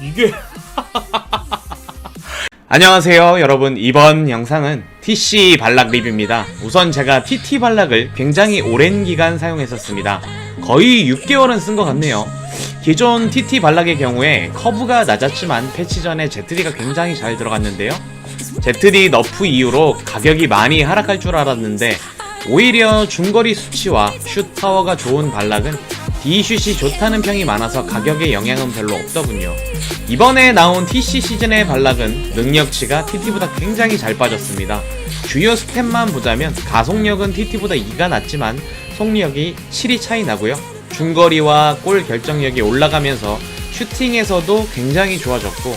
이게 안녕하세요 여러분. 이번 영상은 TC 발락 리뷰입니다. 우선 제가 TT 발락을 굉장히 오랜 기간 사용했었습니다. 거의 6개월은 쓴 것 같네요. 기존 TT 발락의 경우에 커브가 낮았지만 패치 전에 ZD가 굉장히 잘 들어갔는데요. ZD 너프 이후로 가격이 많이 하락할 줄 알았는데 오히려 중거리 수치와 슛 파워가 좋은 발락은 D슛이 좋다는 평이 많아서 가격에 영향은 별로 없더군요. 이번에 나온 TC 시즌의 발락은 능력치가 TT보다 굉장히 잘 빠졌습니다. 주요 스탯만 보자면 가속력은 TT보다 2가 낮지만 속력이 7이 차이 나고요. 중거리와 골 결정력이 올라가면서 슈팅에서도 굉장히 좋아졌고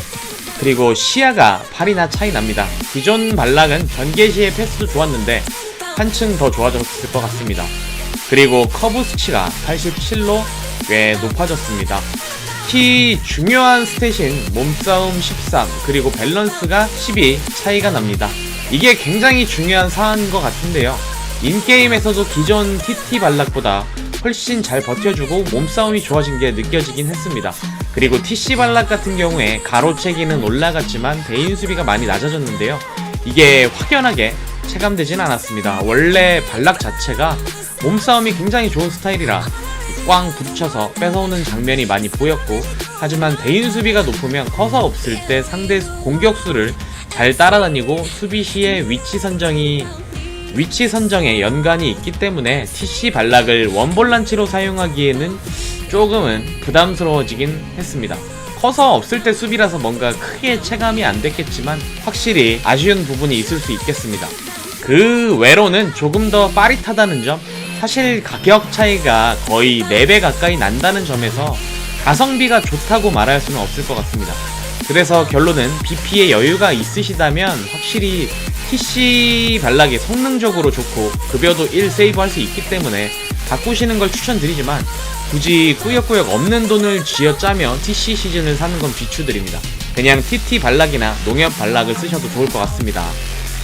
그리고 시야가 8이나 차이 납니다. 기존 발락은 전개 시의 패스도 좋았는데 한층 더 좋아졌을 것 같습니다. 그리고 커브 수치가 87로 꽤 높아졌습니다. 특히 중요한 스탯인 몸싸움 13 그리고 밸런스가 12 차이가 납니다. 이게 굉장히 중요한 사안인 것 같은데요. 인게임에서도 기존 TT 발락보다 훨씬 잘 버텨주고 몸싸움이 좋아진 게 느껴지긴 했습니다. 그리고 TC 발락 같은 경우에 가로채기는 올라갔지만 대인 수비가 많이 낮아졌는데요. 이게 확연하게 체감되진 않았습니다. 원래 발락 자체가 몸싸움이 굉장히 좋은 스타일이라 꽝 부딪혀서 뺏어오는 장면이 많이 보였고 하지만 대인 수비가 높으면 커서 없을 때 상대 공격수를 잘 따라다니고 수비 시에 위치 선정이 위치 선정에 연관이 있기 때문에 TC 발락을 원볼란치로 사용하기에는 조금은 부담스러워지긴 했습니다. 커서 없을 때 수비라서 뭔가 크게 체감이 안 됐겠지만 확실히 아쉬운 부분이 있을 수 있겠습니다. 그 외로는 조금 더 빠릿하다는 점, 사실 가격 차이가 거의 4배 가까이 난다는 점에서 가성비가 좋다고 말할 수는 없을 것 같습니다. 그래서 결론은 BP에 여유가 있으시다면 확실히 TC 발락이 성능적으로 좋고 급여도 1 세이브 할 수 있기 때문에 바꾸시는 걸 추천드리지만 굳이 꾸역꾸역 없는 돈을 쥐어짜며 TC 시즌을 사는 건 비추드립니다. 그냥 TT 발락이나 농협 발락을 쓰셔도 좋을 것 같습니다.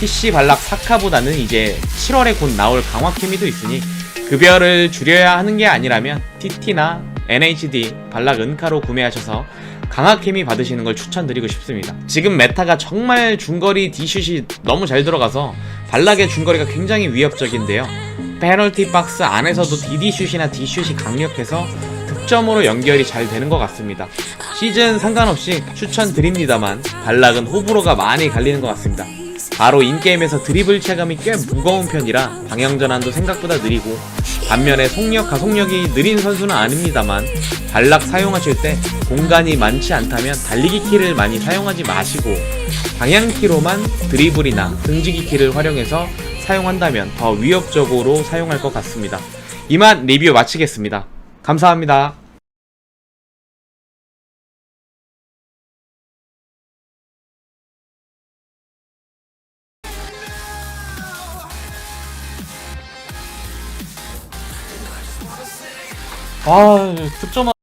TC 발락 사카보다는 이제 7월에 곧 나올 강화 케미도 있으니 급여를 줄여야 하는 게 아니라면 TT나 NHD 발락 은카로 구매하셔서 강화 케미 받으시는 걸 추천드리고 싶습니다. 지금 메타가 정말 중거리 D슛이 너무 잘 들어가서 발락의 중거리가 굉장히 위협적인데요. 페널티 박스 안에서도 DD슛이나 D슛이 강력해서 득점으로 연결이 잘 되는 것 같습니다. 시즌 상관없이 추천드립니다만 발락은 호불호가 많이 갈리는 것 같습니다. 바로 인게임에서 드리블 체감이 꽤 무거운 편이라 방향 전환도 생각보다 느리고 반면에 속력 가속력이 느린 선수는 아닙니다만 발락 사용하실 때 공간이 많지 않다면 달리기 키를 많이 사용하지 마시고 방향 키로만 드리블이나 등지기 키를 활용해서 사용한다면 더 위협적으로 사용할 것 같습니다. 이만 리뷰 마치겠습니다. 감사합니다. 아 득점한